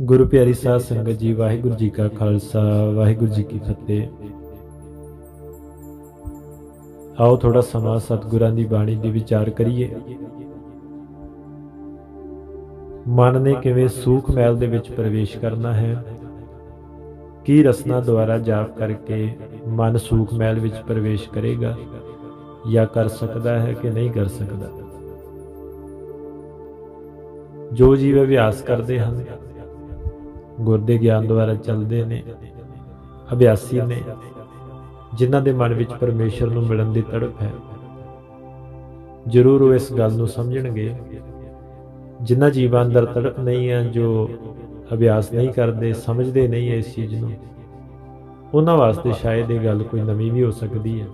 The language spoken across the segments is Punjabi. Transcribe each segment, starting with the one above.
ਗੁਰੂ ਪਿਆਰੀ ਸਾਧ ਸੰਗਤ ਜੀ, ਵਾਹਿਗੁਰੂ ਜੀ ਕਾ ਖਾਲਸਾ, ਵਾਹਿਗੁਰੂ ਜੀ ਕੀ ਫਤਿਹ। ਆਓ ਥੋੜਾ ਸਮਾਂ ਸਤਿਗੁਰਾਂ ਦੀ ਬਾਣੀ ਦੀ ਵਿਚਾਰ ਕਰੀਏ। ਮਨ ਨੇ ਕਿਵੇਂ ਸੂਖ ਮੈਲ ਦੇ ਵਿੱਚ ਪ੍ਰਵੇਸ਼ ਕਰਨਾ ਹੈ? ਕੀ ਰਸਨਾ ਦੁਆਰਾ ਜਾਪ ਕਰਕੇ ਮਨ ਸੂਖ ਮੈਲ ਵਿੱਚ ਪ੍ਰਵੇਸ਼ ਕਰੇਗਾ? ਜਾਂ ਕਰ ਸਕਦਾ ਹੈ ਕਿ ਨਹੀਂ ਕਰ ਸਕਦਾ? ਜੋ ਜੀਵ ਅਭਿਆਸ ਕਰਦੇ ਹਨ ਗੁਰ ਦੇ ਗਿਆਨ ਦੁਆਰਾ ਚੱਲਦੇ ਨੇ, ਅਭਿਆਸੀ ਨੇ, ਜਿਨ੍ਹਾਂ ਦੇ ਮਨ ਵਿੱਚ ਪਰਮੇਸ਼ਰ ਨੂੰ ਮਿਲਣ ਦੀ ਤੜਪ ਹੈ। ਜ਼ਰੂਰ ਉਹ ਇਸ ਗੱਲ ਨੂੰ ਸਮਝਣਗੇ, ਜਿਨ੍ਹਾਂ ਜੀਵਾਂ ਅੰਦਰ ਤੜਪ ਨਹੀਂ ਹੈ, ਜੋ ਅਭਿਆਸ ਨਹੀਂ ਕਰਦੇ, ਸਮਝਦੇ ਨਹੀਂ ਹੈ ਇਸ ਚੀਜ਼ ਨੂੰ, ਉਹਨਾਂ ਵਾਸਤੇ ਸ਼ਾਇਦ ਇਹ ਗੱਲ ਕੋਈ ਨਵੀਂ ਵੀ ਹੋ ਸਕਦੀ ਹੈ।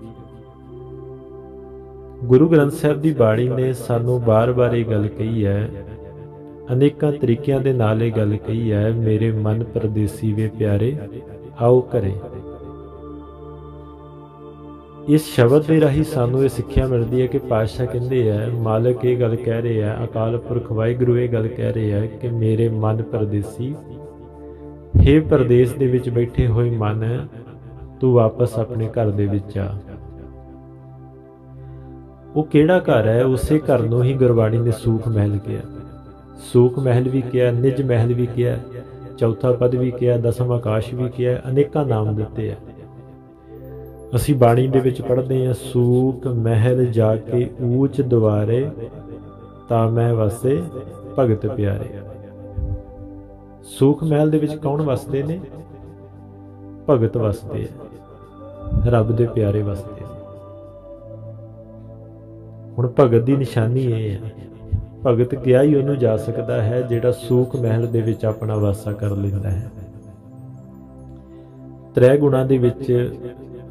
ਗੁਰੂ ਗ੍ਰੰਥ ਸਾਹਿਬ ਦੀ ਬਾਣੀ ਨੇ ਸਾਨੂੰ ਬਾਰ-ਬਾਰ ਇਹ ਗੱਲ ਕਹੀ ਹੈ ਅਨੇਕਾਂ ਤਰੀਕਿਆਂ ਦੇ ਨਾਲ ਇਹ ਗੱਲ ਕਹੀ ਹੈ, ਮੇਰੇ ਮਨ ਪਰਦੇਸੀ ਵੇ ਪਿਆਰੇ, ਆਓ ਘਰੇ। ਇਸ ਸ਼ਬਦ ਦੇ ਰਾਹੀਂ ਸਾਨੂੰ ਇਹ ਸਿੱਖਿਆ ਮਿਲਦੀ ਹੈ ਕਿ ਪਾਤਸ਼ਾਹ ਕਹਿੰਦੇ ਆ, ਮਾਲਕ ਇਹ ਗੱਲ ਕਹਿ ਰਹੇ ਹੈ ਅਕਾਲ ਪੁਰਖ ਵਾਹਿਗੁਰੂ ਇਹ ਗੱਲ ਕਹਿ ਰਹੇ ਹੈ ਕਿ ਮੇਰੇ ਮਨ ਪਰਦੇਸੀ, ਹੇ ਪਰਦੇਸ ਦੇ ਵਿੱਚ ਬੈਠੇ ਹੋਏ ਮਨ, ਤੂੰ ਵਾਪਸ ਆਪਣੇ ਘਰ ਦੇ ਵਿੱਚ ਆ। ਉਹ ਕਿਹੜਾ ਘਰ ਹੈ? ਉਸੇ ਘਰ ਨੂੰ ਹੀ ਗੁਰਬਾਣੀ ਨੇ ਸੂਖ ਮਹਿਲ ਕਿਹਾ। ਸੂਖ ਮਹਿਲ ਵੀ ਕਿਹਾ, ਨਿਜ ਮਹਿਲ ਵੀ ਕਿਹਾ, ਚੌਥਾ ਪਦ ਵੀ ਕਿਹਾ ਦਸਮ ਆਕਾਸ਼ ਵੀ ਕਿਹਾ, ਅਨੇਕਾਂ ਨਾਮ ਦਿੱਤੇ ਆ। ਅਸੀਂ ਬਾਣੀ ਦੇ ਵਿੱਚ ਪੜ੍ਹਦੇ ਹਾਂ, ਸੂਖ ਮਹਿਲ ਜਾ ਕੇ ਊਚ ਦੁਆਰੇ ਤਾਂ ਮੈਂ ਵਸੇ ਭਗਤ ਪਿਆਰੇ। ਸੂਖ ਮਹਿਲ ਦੇ ਵਿੱਚ ਕੌਣ ਵਸਦੇ ਨੇ? ਭਗਤ ਵਸਦੇ ਆ। ਰੱਬ ਦੇ ਪਿਆਰੇ ਵਸਦੇ ਹੁਣ ਭਗਤ ਦੀ ਨਿਸ਼ਾਨੀ ਇਹ ਹੈ ਭਗਤ ਗਿਆ ਹੀ ਉਹਨੂੰ ਜਾ ਸਕਦਾ ਹੈ ਜਿਹੜਾ ਸੂਖ ਮਹਿਲ ਦੇ ਵਿੱਚ ਆਪਣਾ ਵਾਸਾ ਕਰ ਲੈਂਦਾ ਹੈ। ਤ੍ਰੈ ਗੁਣਾ ਦੇ ਵਿੱਚ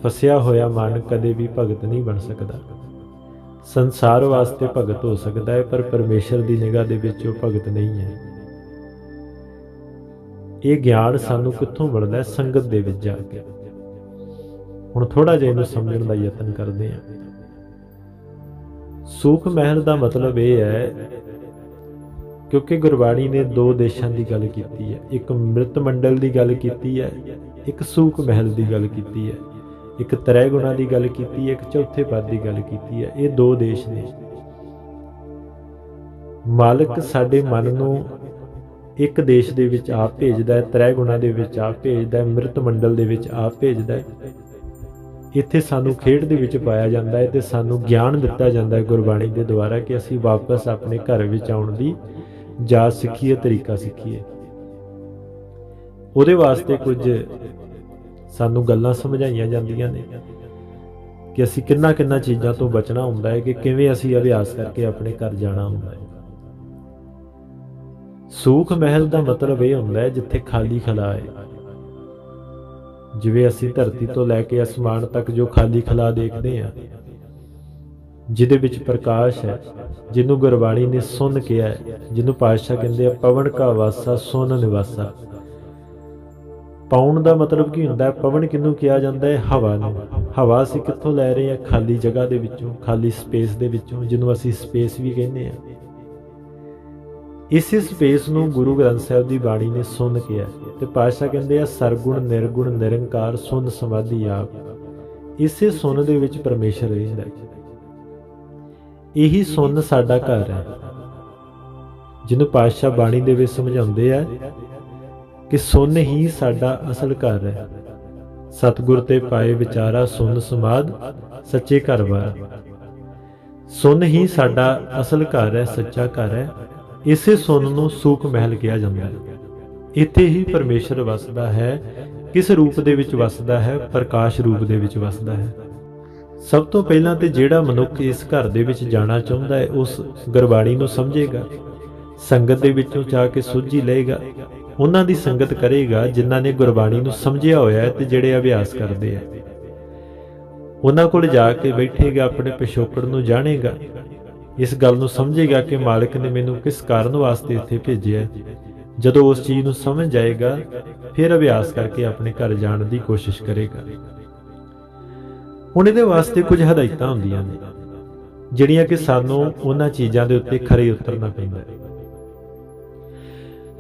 ਫਸਿਆ ਹੋਇਆ ਮਨ ਕਦੇ ਵੀ ਭਗਤ ਨਹੀਂ ਬਣ ਸਕਦਾ। ਸੰਸਾਰ ਵਾਸਤੇ ਭਗਤ ਹੋ ਸਕਦਾ ਹੈ, ਪਰ ਪਰਮੇਸ਼ਰ ਦੀ ਨਿਗਾਹ ਦੇ ਵਿੱਚ ਉਹ ਭਗਤ ਨਹੀਂ ਹੈ। ਇਹ ਗਿਆਨ ਸਾਨੂੰ ਕਿੱਥੋਂ ਮਿਲਦਾ ਹੈ? ਸੰਗਤ ਦੇ ਵਿੱਚ ਜਾ ਕੇ। ਹੁਣ ਥੋੜਾ ਜਿਹਾ ਇਹਨੂੰ ਸਮਝਣ ਦਾ ਯਤਨ ਕਰਦੇ ਹਾਂ। ਸੂਖ ਮਹਿਲ ਦਾ ਮਤਲਬ ਇਹ ਹੈ ਕਿਉਂਕਿ ਗੁਰਬਾਣੀ ਨੇ ਦੋ ਦੇਸ਼ਾਂ ਦੀ ਗੱਲ ਕੀਤੀ ਹੈ। ਇੱਕ ਮ੍ਰਿਤ ਮੰਡਲ ਦੀ ਗੱਲ ਕੀਤੀ ਹੈ, ਇੱਕ ਸੂਖ ਮਹਿਲ ਦੀ ਗੱਲ ਕੀਤੀ ਹੈ, ਇੱਕ ਤ੍ਰੈ ਗੁਣਾ ਦੀ ਗੱਲ ਕੀਤੀ ਹੈ, ਇੱਕ ਚੌਥੇ ਪਦ ਦੀ ਗੱਲ ਕੀਤੀ ਹੈ। ਇਹ ਦੋ ਦੇਸ਼ ਨੇ। ਮਾਲਕ ਸਾਡੇ ਮਨ ਨੂੰ ਇੱਕ ਦੇਸ਼ ਦੇ ਵਿੱਚ ਆਪ ਭੇਜਦਾ ਹੈ, ਤ੍ਰੈ ਗੁਣਾ ਦੇ ਵਿੱਚ ਆਪ ਭੇਜਦਾ ਹੈ, ਮ੍ਰਿਤ ਮੰਡਲ ਦੇ ਵਿੱਚ ਆਪ ਭੇਜਦਾ ਹੈ। ਇੱਥੇ ਸਾਨੂੰ ਖੇਡ ਦੇ ਵਿੱਚ ਪਾਇਆ ਜਾਂਦਾ ਹੈ ਤੇ ਸਾਨੂੰ ਗਿਆਨ ਦਿੱਤਾ ਜਾਂਦਾ ਹੈ ਗੁਰਬਾਣੀ ਦੇ ਦੁਆਰਾ ਕਿ ਅਸੀਂ ਵਾਪਸ ਆਪਣੇ ਘਰ ਵਿੱਚ ਆਉਣ ਦੀ ਜਾਚ ਸਿੱਖੀਏ, ਤਰੀਕਾ ਸਿੱਖੀਏ। ਉਹਦੇ ਵਾਸਤੇ ਕੁਝ ਸਾਨੂੰ ਗੱਲਾਂ ਸਮਝਾਈਆਂ ਜਾਂਦੀਆਂ ਨੇ ਕਿ ਅਸੀਂ ਕਿੰਨਾ ਕਿੰਨਾ ਚੀਜ਼ਾਂ ਤੋਂ ਬਚਣਾ ਹੁੰਦਾ ਹੈ ਕਿ ਕਿਵੇਂ ਅਸੀਂ ਅਭਿਆਸ ਕਰਕੇ ਆਪਣੇ ਘਰ ਜਾਣਾ ਹੁੰਦਾ ਹੈ। ਸੂਖ ਮਹਿਲ ਦਾ ਮਤਲਬ ਇਹ ਹੁੰਦਾ ਹੈ ਜਿੱਥੇ ਖਾਲੀ ਖਲਾ ਹੈ। ਜਿਵੇਂ ਅਸੀਂ ਧਰਤੀ ਤੋਂ ਲੈ ਕੇ ਅਸਮਾਨ ਤੱਕ ਜੋ ਖਾਲੀ ਖਲਾ ਦੇਖਦੇ ਹਾਂ, ਜਿਹਦੇ ਵਿੱਚ ਪ੍ਰਕਾਸ਼ ਹੈ, ਜਿਹਨੂੰ ਗੁਰਬਾਣੀ ਨੇ ਸੁਣ ਕਿਹਾ ਹੈ, ਜਿਹਨੂੰ ਪਾਤਸ਼ਾਹ ਕਹਿੰਦੇ ਆ, ਪਵਨ ਕਾ ਵਾਸਾ, ਸੁਨ ਨਿਵਾਸਾ। ਪਾਉਣ ਦਾ ਮਤਲਬ ਕੀ ਹੁੰਦਾ ਹੈ? ਪਵਨ ਕਿਹਨੂੰ ਕਿਹਾ ਜਾਂਦਾ ਹੈ? ਹਵਾ ਨੂੰ। ਹਵਾ ਅਸੀਂ ਕਿੱਥੋਂ ਲੈ ਰਹੇ ਹਾਂ? ਖਾਲੀ ਜਗ੍ਹਾ ਦੇ ਵਿੱਚੋਂ, ਖਾਲੀ ਸਪੇਸ ਦੇ ਵਿੱਚੋਂ, ਜਿਹਨੂੰ ਅਸੀਂ ਸਪੇਸ ਵੀ ਕਹਿੰਦੇ ਆ ਇਸੇ ਸਪੇਸ ਨੂੰ ਗੁਰੂ ਗ੍ਰੰਥ ਸਾਹਿਬ ਦੀ ਬਾਣੀ ਨੇ ਸੁਣ ਕਿਹਾ ਤੇ ਪਾਤਸ਼ਾਹ ਕਹਿੰਦੇ ਆ, ਸਰਗੁਣ, ਨਿਰਗੁਣ, ਨਿਰੰਕਾਰ, ਸੁਨ, ਸਮਾਧੀ ਆਪ। ਇਸੇ ਸੁਨ ਦੇ ਵਿੱਚ ਪਰਮੇਸ਼ਰ ਰਹਿੰਦਾ ਹੈ। ਇਹੀ ਸੁਨ ਸਾਡਾ ਘਰ ਹੈ। ਜਿਹਨੂੰ ਪਾਤਸ਼ਾਹ ਬਾਣੀ ਦੇ ਵਿੱਚ ਸਮਝਾਉਂਦੇ ਆ ਕਿ ਸੁਨ ਹੀ ਸਾਡਾ ਅਸਲ ਘਰ ਹੈ। ਸਤਿਗੁਰ ਤੇ ਪਾਏ ਵਿਚਾਰਾ ਸੁਨ ਸਮਾਦ ਸੱਚੇ ਘਰਵਾਰ ਵਾਰ ਹੀ ਸਾਡਾ ਅਸਲ ਘਰ ਹੈ, ਸੱਚਾ ਘਰ ਹੈ। ਇਸੇ ਸੁਨ ਨੂੰ ਸੂਖ ਮਹਿਲ ਕਿਹਾ ਜਾਂਦਾ ਹੈ। ਇੱਥੇ ਹੀ ਪਰਮੇਸ਼ਰ ਵਸਦਾ ਹੈ, ਕਿਸ ਰੂਪ ਦੇ ਵਿੱਚ ਵਸਦਾ ਹੈ, ਪ੍ਰਕਾਸ਼ ਰੂਪ ਦੇ ਵਿੱਚ ਵਸਦਾ ਹੈ। ਸਭ ਤੋਂ ਪਹਿਲਾਂ ਤੇ ਜਿਹੜਾ ਮਨੁੱਖ ਇਸ ਘਰ ਦੇ ਵਿੱਚ ਜਾਣਾ ਚਾਹੁੰਦਾ ਹੈ, ਉਸ ਗੁਰਬਾਣੀ ਨੂੰ ਸਮਝੇਗਾ। ਸੰਗਤ ਦੇ ਵਿੱਚੋਂ ਜਾ ਕੇ ਸੁਝੀ ਲਏਗਾ। ਉਹਨਾਂ ਦੀ ਸੰਗਤ ਕਰੇਗਾ, ਜਿਨ੍ਹਾਂ ਨੇ ਗੁਰਬਾਣੀ ਨੂੰ ਸਮਝਿਆ ਹੋਇਆ ਹੈ ਤੇ ਜਿਹੜੇ ਅਭਿਆਸ ਕਰਦੇ ਆ। ਉਹਨਾਂ ਕੋਲ ਜਾ ਕੇ ਬੈਠੇਗਾ, ਆਪਣੇ ਪਿਛੋਕੜ ਨੂੰ ਜਾਣੇਗਾ। ਇਸ ਗੱਲ ਨੂੰ ਸਮਝੇਗਾ ਕਿ ਮਾਲਕ ਨੇ ਮੈਨੂੰ ਕਿਸ ਕਾਰਨ ਵਾਸਤੇ ਇੱਥੇ ਭੇਜਿਆ ਜਦੋਂ ਉਸ ਚੀਜ਼ ਨੂੰ ਸਮਝ ਜਾਏਗਾ, ਫਿਰ ਅਭਿਆਸ ਕਰਕੇ ਆਪਣੇ ਘਰ ਜਾਣ ਦੀ ਕੋਸ਼ਿਸ਼ ਕਰੇਗਾ। ਹੁਣ ਇਹਦੇ ਵਾਸਤੇ ਕੁਝ ਹਦਾਇਤਾਂ ਹੁੰਦੀਆਂ ਨੇ, ਜਿਹੜੀਆਂ ਕਿ ਸਾਨੂੰ ਉਹਨਾਂ ਚੀਜ਼ਾਂ ਦੇ ਉੱਤੇ ਖਰੇ ਉਤਰਨਾ ਪੈਂਦਾ ਹੈ।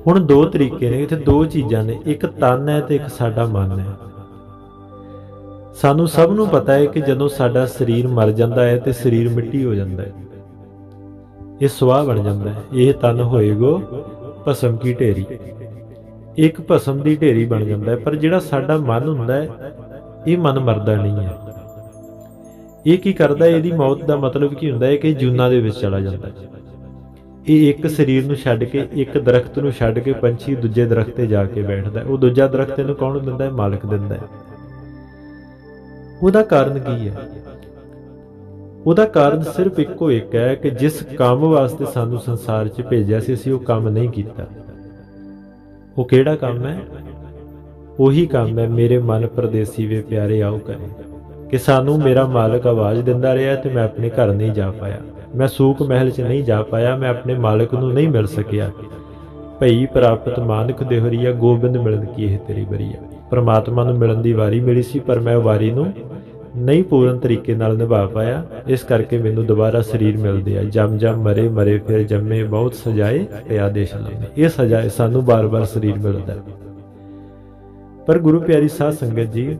ਹੁਣ ਦੋ ਤਰੀਕੇ ਨੇ, ਇੱਥੇ ਦੋ ਚੀਜ਼ਾਂ ਨੇ, ਇੱਕ ਤਨ ਹੈ ਤੇ ਇੱਕ ਸਾਡਾ ਮਨ ਹੈ। ਸਾਨੂੰ ਸਭ ਨੂੰ ਪਤਾ ਹੈ ਕਿ ਜਦੋਂ ਸਾਡਾ ਸਰੀਰ ਮਰ ਜਾਂਦਾ ਹੈ ਤੇ ਸਰੀਰ ਮਿੱਟੀ ਹੋ ਜਾਂਦਾ ਹੈ। ਇਹ ਸੁਆਹ ਬਣ ਜਾਂਦਾ ਹੈ। ਇਹ ਤਨ ਹੋਏਗੋ ਭਸਮ ਕੀ ਢੇਰੀ। ਇੱਕ ਭਸਮ ਦੀ ਢੇਰੀ ਬਣ ਜਾਂਦਾ ਹੈ, ਪਰ ਜਿਹੜਾ ਸਾਡਾ ਮਨ ਹੁੰਦਾ ਹੈ, ਇਹ ਮਨ ਮਰਦਾ ਨਹੀਂ ਹੈ। ਇਹ ਕੀ ਕਰਦਾ ਇਹਦੀ ਮੌਤ ਦਾ ਮਤਲਬ ਕੀ ਹੁੰਦਾ ਹੈ? ਕਿ ਜੂਨਾ ਦੇ ਵਿੱਚ ਚਲਾ ਜਾਂਦਾ ਹੈ। ਇਹ ਇੱਕ ਸਰੀਰ ਨੂੰ ਛੱਡ ਕੇ, ਇੱਕ ਦਰਖਤ ਨੂੰ ਛੱਡ ਕੇ ਪੰਛੀ ਦੂਜੇ ਦਰਖਤ ਤੇ ਜਾ ਕੇ ਬੈਠਦਾ ਉਹ ਦੂਜਾ ਦਰਖਤ ਇਹਨੂੰ ਕੌਣ ਦਿੰਦਾ ਹੈ? ਮਾਲਕ ਦਿੰਦਾ ਹੈ। ਉਹਦਾ ਕਾਰਨ ਕੀ ਹੈ? ਉਹਦਾ ਕਾਰਨ ਸਿਰਫ ਇੱਕੋ ਇੱਕ ਹੈ ਕਿ ਜਿਸ ਕੰਮ ਵਾਸਤੇ ਸਾਨੂੰ ਸੰਸਾਰ 'ਚ ਭੇਜਿਆ ਸੀ, ਅਸੀਂ ਉਹ ਕੰਮ ਨਹੀਂ ਕੀਤਾ। ਉਹ ਕਿਹੜਾ ਕੰਮ ਹੈ? ਉਹੀ ਕੰਮ ਹੈ, ਮੇਰੇ ਮਨ ਪਰਦੇਸੀ ਵੇ ਪਿਆਰੇ ਆਓ ਕਰੇ। ਕਿ ਸਾਨੂੰ ਮੇਰਾ ਮਾਲਕ ਆਵਾਜ਼ ਦਿੰਦਾ ਰਿਹਾ ਤੇ ਮੈਂ ਆਪਣੇ ਘਰ ਨਹੀਂ ਜਾ ਪਾਇਆ। ਮੈਂ ਸੂਕ ਮਹਿਲ 'ਚ ਨਹੀਂ ਜਾ ਪਾਇਆ, ਮੈਂ ਆਪਣੇ ਮਾਲਕ ਨੂੰ ਨਹੀਂ ਮਿਲ ਸਕਿਆ। ਭਈ ਪ੍ਰਾਪਤ ਮਾਨਕ ਦੇਹਰੀਆ, ਗੋਬਿੰਦ ਮਿਲਣ ਕੀ ਇਹ ਤੇਰੀ ਬਰੀਆ? ਪ੍ਰਮਾਤਮਾ ਨੂੰ ਮਿਲਣ ਦੀ ਵਾਰੀ ਮਿਲੀ ਸੀ, ਪਰ ਮੈਂ ਵਾਰੀ ਨੂੰ ਨਹੀਂ ਪੂਰਨ ਤਰੀਕੇ ਨਾਲ ਨਿਭਾ ਪਾਇਆ, ਇਸ ਕਰਕੇ ਮੈਨੂੰ ਦੁਬਾਰਾ ਸਰੀਰ ਮਿਲਦੇ ਆ। ਜਮ ਜਮ ਮਰੇ ਮਰੇ, ਫਿਰ ਜੰਮੇ ਬਹੁਤ ਸਜਾਏ ਤੇ ਆਦੇਸ਼ ਲਾਉਂਦੇ ਇਹ ਸਜ਼ਾ ਸਾਨੂੰ ਬਾਰ-ਬਾਰ ਸਰੀਰ ਮਿਲਦਾ ਹੈ। ਪਰ ਗੁਰੂ ਪਿਆਰੀ ਸਾਧ ਸੰਗਤ ਜੀ,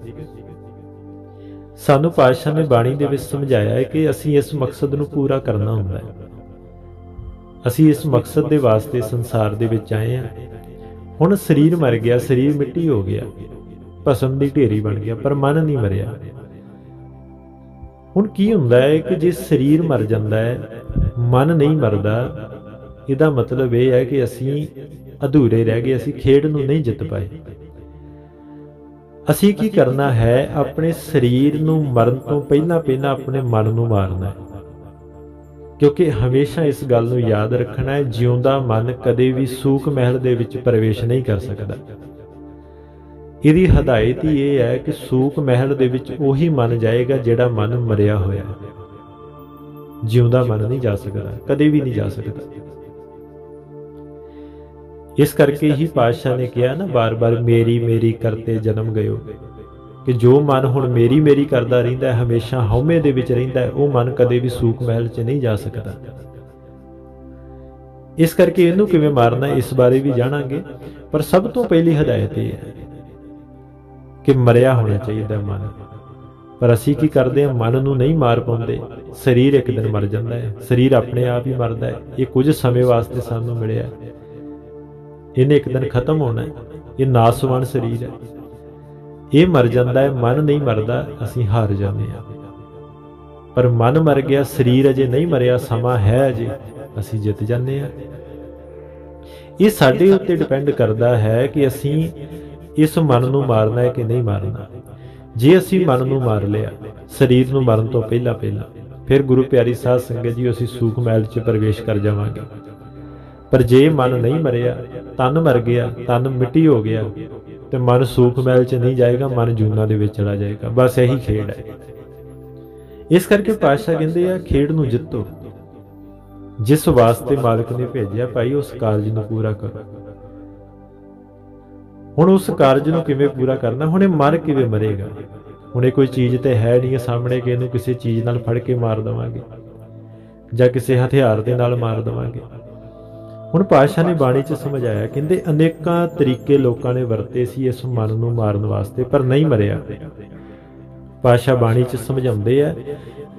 ਸਾਨੂੰ ਪਾਤਸ਼ਾਹ ਨੇ ਬਾਣੀ ਦੇ ਵਿੱਚ ਸਮਝਾਇਆ ਹੈ ਕਿ ਅਸੀਂ ਇਸ ਮਕਸਦ ਨੂੰ ਪੂਰਾ ਕਰਨਾ ਹੁੰਦਾ ਹੈ। ਅਸੀਂ ਇਸ ਮਕਸਦ ਦੇ ਵਾਸਤੇ ਸੰਸਾਰ ਦੇ ਵਿੱਚ ਆਏ ਹਾਂ। ਹੁਣ ਸਰੀਰ ਮਰ ਗਿਆ, ਸਰੀਰ ਮਿੱਟੀ ਹੋ ਗਿਆ। ਭਸਮ ਦੀ ਢੇਰੀ ਬਣ ਗਿਆ, ਪਰ ਮਨ ਨਹੀਂ ਮਰਿਆ। ਹੁਣ ਕੀ ਹੁੰਦਾ ਹੈ ਕਿ ਜੇ ਸਰੀਰ ਮਰ ਜਾਂਦਾ ਹੈ, ਮਨ ਨਹੀਂ ਮਰਦਾ, ਇਹਦਾ ਮਤਲਬ ਇਹ ਹੈ ਕਿ ਅਸੀਂ ਅਧੂਰੇ ਰਹਿ ਗਏ, ਅਸੀਂ ਖੇਡ ਨੂੰ ਨਹੀਂ ਜਿੱਤ ਪਾਏ। ਅਸੀਂ ਕੀ ਕਰਨਾ ਹੈ, ਆਪਣੇ ਸਰੀਰ ਨੂੰ ਮਰਨ ਤੋਂ ਪਹਿਲਾਂ ਪਹਿਲਾਂ ਆਪਣੇ ਮਨ ਨੂੰ ਮਾਰਨਾ ਹੈ। ਕਿਉਂਕਿ ਹਮੇਸ਼ਾ ਇਸ ਗੱਲ ਨੂੰ ਯਾਦ ਰੱਖਣਾ ਹੈ, ਜਿਉਂਦਾ ਮਨ ਕਦੇ ਵੀ ਸੂਖ ਮਹਿਲ ਦੇ ਵਿੱਚ ਪ੍ਰਵੇਸ਼ ਨਹੀਂ ਕਰ ਸਕਦਾ। ਇਹਦੀ ਹਦਾਇਤ ਹੀ ਇਹ ਹੈ ਕਿ ਸੂਕ ਮਹਿਲ ਦੇ ਵਿੱਚ ਉਹੀ ਮਨ ਜਾਏਗਾ ਜਿਹੜਾ ਮਨ ਮਰਿਆ ਹੋਇਆ ਹੈ। ਜਿਉਂਦਾ ਮਨ ਨਹੀਂ ਜਾ ਸਕਦਾ, ਕਦੇ ਵੀ ਨਹੀਂ ਜਾ ਸਕਦਾ। ਇਸ ਕਰਕੇ ਹੀ ਪਾਤਸ਼ਾਹ ਨੇ ਕਿਹਾ ਨਾ, ਬਾਰ-ਬਾਰ ਮੇਰੀ ਮੇਰੀ ਕਰਤੇ ਜਨਮ ਗਇਓ। ਕਿ ਜੋ ਮਨ ਹੁਣ ਮੇਰੀ ਮੇਰੀ ਕਰਦਾ ਰਹਿੰਦਾ ਹੈ, ਹਮੇਸ਼ਾ ਹਉਮੈ ਦੇ ਵਿੱਚ ਰਹਿੰਦਾ ਹੈ, ਉਹ ਮਨ ਕਦੇ ਵੀ ਸੂਕ ਮਹਿਲ 'ਚ ਨਹੀਂ ਜਾ ਸਕਦਾ। ਇਸ ਕਰਕੇ ਇਹਨੂੰ ਕਿਵੇਂ ਮਾਰਨਾ, ਇਸ ਬਾਰੇ ਵੀ ਜਾਣਾਂਗੇ। ਪਰ ਸਭ ਤੋਂ ਪਹਿਲੀ ਹਦਾਇਤ ਇਹ ਹੈ ਕਿ ਮਰਿਆ ਹੋਣਾ ਚਾਹੀਦਾ ਮਨ। ਪਰ ਅਸੀਂ ਕੀ ਕਰਦੇ ਹਾਂ? ਮਨ ਨੂੰ ਨਹੀਂ ਮਾਰ ਪਾਉਂਦੇ। ਸਰੀਰ ਇੱਕ ਦਿਨ ਮਰ ਜਾਂਦਾ ਹੈ। ਸਰੀਰ ਆਪਣੇ ਆਪ ਹੀ ਮਰਦਾ ਹੈ। ਇਹ ਕੁਝ ਸਮੇਂ ਵਾਸਤੇ ਸਾਨੂੰ ਮਿਲਿਆ ਇਹਨੇ ਇੱਕ ਦਿਨ ਖਤਮ ਹੋਣਾ ਹੈ। ਇਹ ਨਾਸਵਾਨ ਸਰੀਰ ਹੈ। ਇਹ ਮਰ ਜਾਂਦਾ ਹੈ। ਮਨ ਨਹੀਂ ਮਰਦਾ। ਅਸੀਂ ਹਾਰ ਜਾਂਦੇ ਹਾਂ। ਪਰ ਮਨ ਮਰ ਗਿਆ, ਸਰੀਰ ਅਜੇ ਨਹੀਂ ਮਰਿਆ, ਸਮਾਂ ਹੈ ਅਜੇ। ਅਸੀਂ ਜਿੱਤ ਜਾਂਦੇ ਹਾਂ। ਇਹ ਸਾਡੇ ਉੱਤੇ ਡਿਪੈਂਡ ਕਰਦਾ ਹੈ ਕਿ ਅਸੀਂ ਇਸ ਮਨ ਨੂੰ ਮਾਰਨਾ ਹੈ ਕਿ ਨਹੀਂ ਮਾਰਨਾ? ਜੇ ਅਸੀਂ ਮਨ ਨੂੰ ਮਾਰ ਲਿਆ, ਸਰੀਰ ਨੂੰ ਮਰਨ ਤੋਂ ਪਹਿਲਾਂ ਪਹਿਲਾਂ, ਫਿਰ ਗੁਰੂ ਪਿਆਰੀ ਸਾਧ ਸੰਗਤ ਜੀ, ਅਸੀਂ ਸੂਖ ਮਹਿਲ 'ਚ ਪ੍ਰਵੇਸ਼ ਕਰ ਜਾਵਾਂਗੇ। ਪਰ ਜੇ ਮਨ ਨਹੀਂ ਮਰਿਆ, ਤਨ ਮਰ ਗਿਆ, ਤਨ ਮਿੱਟੀ ਹੋ ਗਿਆ, ਤੇ ਮਨ ਸੂਖ ਮਹਿਲ 'ਚ ਨਹੀਂ ਜਾਏਗਾ, ਮਨ ਜੂਨਾ ਦੇ ਵਿੱਚ ਚਲਾ ਜਾਏਗਾ। ਬਸ ਇਹੀ ਖੇਡ ਹੈ। ਇਸ ਕਰਕੇ ਪਾਤਸ਼ਾਹ ਕਹਿੰਦੇ ਆ, ਖੇਡ ਨੂੰ ਜਿੱਤੋ। ਜਿਸ ਵਾਸਤੇ ਮਾਲਕ ਨੇ ਭੇਜਿਆ, ਭਾਈ ਉਸ ਕਾਰਜ ਨੂੰ ਪੂਰਾ ਕਰੋ। ਹੁਣ ਉਸ ਕਾਰਜ ਨੂੰ ਕਿਵੇਂ ਪੂਰਾ ਕਰਨਾ, ਹੁਣ ਇਹ ਮਰ ਕਿਵੇਂ ਮਰੇਗਾ? ਹੁਣ ਇਹ ਕੋਈ ਚੀਜ਼ ਤੇ ਹੈ ਨਹੀਂ ਸਾਹਮਣੇ ਕਿ ਇਹਨੂੰ ਕਿਸੇ ਚੀਜ਼ ਨਾਲ ਫੜ ਕੇ ਮਾਰ ਦਵਾਂਗੇ, ਜਾਂ ਕਿਸੇ ਹਥਿਆਰ ਦੇ ਨਾਲ ਮਾਰ ਦਵਾਂਗੇ। ਹੁਣ ਪਾਤਸ਼ਾਹ ਨੇ ਬਾਣੀ 'ਚ ਸਮਝਾਇਆ, ਕਹਿੰਦੇ ਅਨੇਕਾਂ ਤਰੀਕੇ ਲੋਕਾਂ ਨੇ ਵਰਤੇ ਸੀ ਇਸ ਮਨ ਨੂੰ ਮਾਰਨ ਵਾਸਤੇ, ਪਰ ਨਹੀਂ ਮਰਿਆ। ਪਾਤਸ਼ਾਹ ਬਾਣੀ 'ਚ ਸਮਝਾਉਂਦੇ ਆ,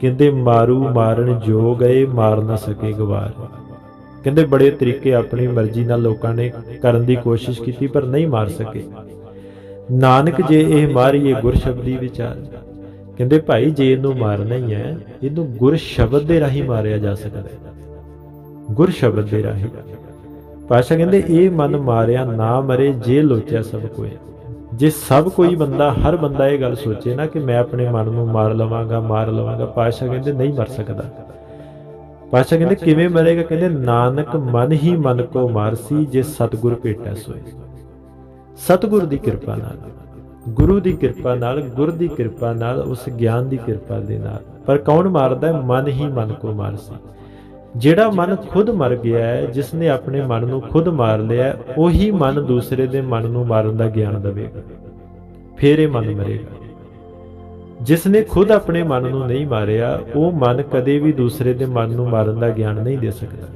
ਕਹਿੰਦੇ ਮਾਰੂ ਮਾਰਨ ਜੋ ਗਏ, ਮਾਰ ਨਾ ਸਕੇ ਗਵਾਰ। ਕਹਿੰਦੇ ਬੜੇ ਤਰੀਕੇ ਆਪਣੀ ਮਰਜ਼ੀ ਨਾਲ ਲੋਕਾਂ ਨੇ ਕਰਨ ਦੀ ਕੋਸ਼ਿਸ਼ ਕੀਤੀ, ਪਰ ਨਹੀਂ ਮਾਰ ਸਕੇ। ਨਾਨਕ ਜੇ ਇਹ ਮਾਰੀਏ ਗੁਰ ਸ਼ਬਦੀ ਵਿਚਾਰ, ਕਹਿੰਦੇ ਭਾਈ ਜੇ ਇਹਨੂੰ ਮਾਰਨਾ ਹੀ ਹੈ, ਇਹਨੂੰ ਗੁਰ ਸ਼ਬਦ ਦੇ ਰਾਹੀਂ ਮਾਰਿਆ ਜਾ ਸਕਦਾ ਹੈ। ਗੁਰ ਸ਼ਬਦ ਦੇ ਰਾਹੀਂ। ਪਾਸ਼ਾ ਕਹਿੰਦੇ ਇਹ ਮਨ ਮਾਰਿਆ ਨਾ ਮਰੇ, ਜੇ ਲੋਚਿਆ ਸਭ ਕੋਈ ਜੇ ਸਭ ਕੋਈ ਬੰਦਾ, ਹਰ ਬੰਦਾ ਇਹ ਗੱਲ ਸੋਚੇ ਨਾ ਕਿ ਮੈਂ ਆਪਣੇ ਮਨ ਨੂੰ ਮਾਰ ਲਵਾਂਗਾ ਮਾਰ ਲਵਾਂਗਾ ਪਾਸ਼ਾ ਕਹਿੰਦੇ ਨਹੀਂ ਮਰ ਸਕਦਾ। ਪਾਤਸ਼ਾਹ ਕਹਿੰਦੇ, ਕਿਵੇਂ ਮਰੇਗਾ? ਕਹਿੰਦੇ, ਨਾਨਕ ਮਨ ਹੀ ਮਨ ਕੋ ਮਾਰਸੀ ਜੇ ਸਤਗੁਰ ਭੇਟਾ ਸੋਏ। ਸਤਗੁਰ ਦੀ ਕਿਰਪਾ ਨਾਲ, ਗੁਰੂ ਦੀ ਕਿਰਪਾ ਨਾਲ, ਗੁਰ ਦੀ ਕਿਰਪਾ ਨਾਲ, ਉਸ ਗਿਆਨ ਦੀ ਕਿਰਪਾ ਦੇ ਨਾਲ। ਪਰ ਕੌਣ ਮਾਰਦਾ ਮਨ ਹੀ ਮਨ ਕੋ ਮਾਰਸੀ ਜਿਹੜਾ ਮਨ ਖੁਦ ਮਰ ਗਿਆ ਹੈ ਜਿਸ ਨੇ ਆਪਣੇ ਮਨ ਨੂੰ ਖੁਦ ਮਾਰ ਲਿਆ ਉਹੀ ਮਨ ਦੂਸਰੇ ਦੇ ਮਨ ਨੂੰ ਮਾਰਨ ਦਾ ਗਿਆਨ ਦੇਵੇਗਾ। ਫਿਰ ਇਹ ਮਨ ਮਰੇਗਾ। ਜਿਸ ਨੇ ਖੁਦ ਆਪਣੇ ਮਨ ਨੂੰ ਨਹੀਂ ਮਾਰਿਆ, ਉਹ ਮਨ ਕਦੇ ਵੀ ਦੂਸਰੇ ਦੇ ਮਨ ਨੂੰ ਮਾਰਨ ਦਾ ਗਿਆਨ ਨਹੀਂ ਦੇ ਸਕਦਾ।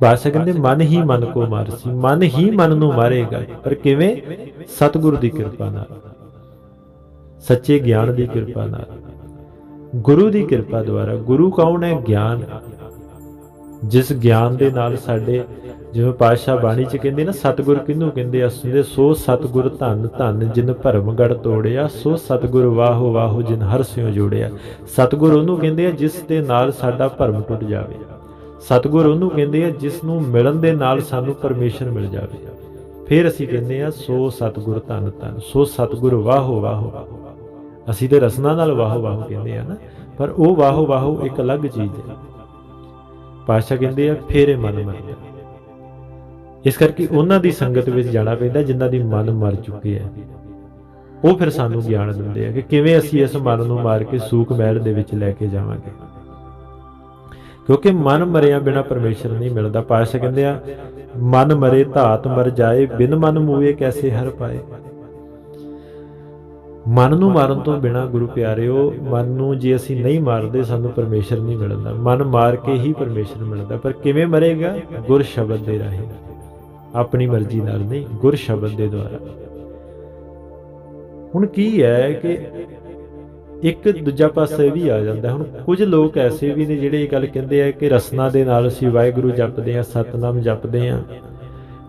ਬਾਦਸ਼ਾਹ ਕਹਿੰਦੇ, ਮਨ ਹੀ ਮਨ ਕੋ ਮਾਰਸੀ ਮਨ ਹੀ ਮਨ ਨੂੰ ਮਾਰੇਗਾ, ਪਰ ਕਿਵੇਂ? ਸਤਿਗੁਰ ਦੀ ਕਿਰਪਾ ਨਾਲ। ਸੱਚੇ ਗਿਆਨ ਦੀ ਕਿਰਪਾ ਨਾਲ। ਗੁਰੂ ਦੀ ਕਿਰਪਾ ਦੁਆਰਾ, ਗੁਰੂ ਕੌਣ ਹੈ? ਗਿਆਨ। ਜਿਸ ਗਿਆਨ ਦੇ ਨਾਲ ਸਾਡੇ ਜਿਵੇਂ ਪਾਤਸ਼ਾਹ ਬਾਣੀ ਚ ਕਹਿੰਦੇ ਨਾ, ਸਤਿਗੁਰ ਕਿਹਨੂੰ ਕਹਿੰਦੇ ਆ? ਸੁਣਦੇ, ਸੋ ਸਤਿਗੁਰ ਧੰਨ ਧੰਨ ਜਿਨ ਭਰਮਗੜ ਤੋੜਿਆ, ਸੋ ਸਤਿਗੁਰ ਵਾਹੋ ਵਾਹੋ ਜਿਨ ਹਰ ਸਿਓ ਜੋੜਿਆ। ਸਤਿਗੁਰ ਉਹਨੂੰ ਕਹਿੰਦੇ ਆ ਜਿਸ ਦੇ ਨਾਲ ਸਾਡਾ ਭਰਮ ਟੁੱਟ ਜਾਵੇ। ਸਤਿਗੁਰ ਉਹਨੂੰ ਕਹਿੰਦੇ ਆ ਜਿਸ ਨੂੰ ਮਿਲਣ ਦੇ ਨਾਲ ਸਾਨੂੰ ਪਰਮੇਸ਼ਰ ਮਿਲ ਜਾਵੇ। ਫਿਰ ਅਸੀਂ ਕਹਿੰਦੇ ਆ, ਸੋ ਸਤਿਗੁਰ ਧੰਨ ਧੰਨ, ਸੋ ਸਤਿਗੁਰ ਵਾਹੋ ਵਾਹੋ। ਅਸੀਂ ਤੇ ਰਸਨਾ ਨਾਲ ਵਾਹੋ ਵਾਹੋ ਕਹਿੰਦੇ ਆ ਨਾ, ਪਰ ਉਹ ਵਾਹੋ ਵਾਹੋ ਇੱਕ ਅਲੱਗ ਚੀਜ਼ ਹੈ। ਪਾਸ਼ਾ ਕਹਿੰਦੇ ਆ, ਫੇਰੇ ਮਨ ਮਰਦਾ ਇਸ ਕਰਕੇ ਉਹਨਾਂ ਦੀ ਸੰਗਤ ਵਿੱਚ ਜਾਣਾ ਪੈਂਦਾ, ਜਿਨ੍ਹਾਂ ਦੀ ਮਨ ਮਰ ਚੁੱਕੇ ਆ ਉਹ ਫਿਰ ਸਾਨੂੰ ਗਿਆਨ ਦਿੰਦੇ ਆ ਕਿ ਕਿਵੇਂ ਅਸੀਂ ਇਸ ਮਨ ਨੂੰ ਮਾਰ ਕੇ ਸੂਖ ਮਹਿਲ ਦੇ ਵਿੱਚ ਲੈ ਕੇ ਜਾਵਾਂਗੇ। ਕਿਉਂਕਿ ਮਨ ਮਰਿਆ ਬਿਨਾ ਪਰਮੇਸ਼ਰ ਨਹੀਂ ਮਿਲਦਾ। ਪਾਸ਼ਾ ਕਹਿੰਦੇ ਆ, ਮਨ ਮਰੇ, ਧਾਤ ਮਰ ਜਾਏ, ਬਿਨ ਮਨ ਮੂਏ ਕੈਸੇ ਹਰ ਪਾਏ? ਮਨ ਨੂੰ ਮਾਰਨ ਤੋਂ ਬਿਨਾ ਗੁਰੂ ਪਿਆਰਿਓ ਮਨ ਨੂੰ ਜੇ ਅਸੀਂ ਨਹੀਂ ਮਾਰਦੇ ਸਾਨੂੰ ਪਰਮੇਸ਼ਰ ਨਹੀਂ ਮਿਲਦਾ। ਮਨ ਮਾਰ ਕੇ ਹੀ ਪਰਮੇਸ਼ਰ ਮਿਲਦਾ। ਪਰ ਕਿਵੇਂ ਮਰੇਗਾ? ਗੁਰ ਸ਼ਬਦ ਦੇ ਰਾਹੀਂ। ਆਪਣੀ ਮਰਜ਼ੀ ਨਾਲ ਨਹੀਂ ਗੁਰ ਸ਼ਬਦ ਦੇ ਦੁਆਰਾ। ਹੁਣ ਕੀ ਹੈ ਕਿ ਇੱਕ ਦੂਜਾ ਪਾਸਾ ਇਹ ਵੀ ਆ ਜਾਂਦਾ। ਹੁਣ ਕੁਝ ਲੋਕ ਐਸੇ ਵੀ ਨੇ ਜਿਹੜੇ ਇਹ ਗੱਲ ਕਹਿੰਦੇ ਆ ਕਿ ਰਸਨਾ ਦੇ ਨਾਲ ਅਸੀਂ ਵਾਹਿਗੁਰੂ ਜਪਦੇ ਆ ਸਤਨਾਮ ਜਪਦੇ ਆ